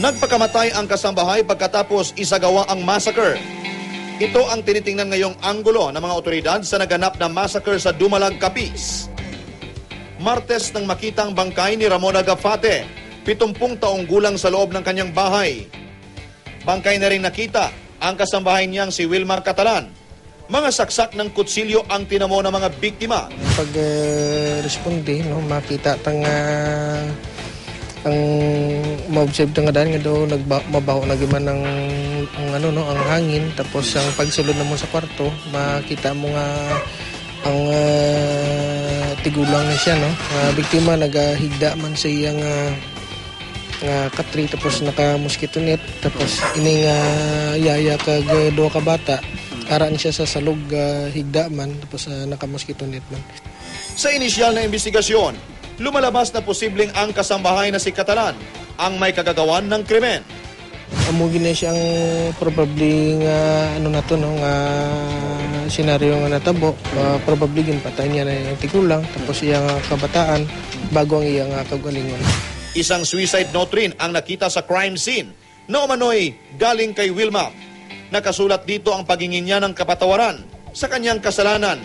Nagpakamatay ang kasambahay pagkatapos isagawa ang massacre. Ito ang tinitingnan ngayong anggulo ng mga otoridad sa naganap na massacre sa Dumalag, Capiz. Martes nang makitang bangkay ni Ramona Gafate, 70 taong gulang sa loob ng kanyang bahay. Bangkay na rin nakita ang kasambahay niyang si Wilmar Catalan. Mga saksak ng kutsilyo ang tinamo ng mga biktima. pag uh, responde no makita tang uh, ang ma-observe tang daan nga daw nagba, mabaho na giman ang, ang ano no ang hangin. Tapos ang pagsulod na mo sa kwarto makita mo nga ang uh, tigulang na siya no? Uh, biktima nagahigda man sa iyang uh, nga katri tapos naka mosquito net. Tapos ining uh, yaya kag duha ka bata araan siya sa salog uh, higda man tapos uh, naka mosquito net man. Sa inisyal na investigasyon, lumalabas na posibleng ang kasambahay na si Catalan ang may kagagawan ng krimen. amo gina siyang probably nga ano na to no nga senaryo nga natabo uh, probably gin patay niya na yung tigulang tapos iya nga kabataan bago ang iya nga kagalingon Isang suicide note rin ang nakita sa crime scene na umano'y galing kay Wilma. Nakasulat dito ang pagingin niya ng kapatawaran sa kanyang kasalanan.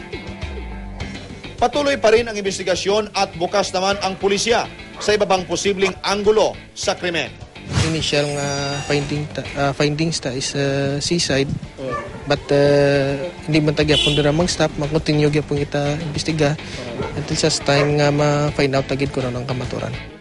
Patuloy pa rin ang investigasyon at bukas naman ang pulisya sa iba pang posibleng anggulo sa krimen. initial nga finding ta, uh, findings ta is uh, seaside. But uh, hindi man tagya pun dira mag stop mag-continue gyapon kita imbestiga. Until sa time nga ma-find out tagid ko na ng kamaturan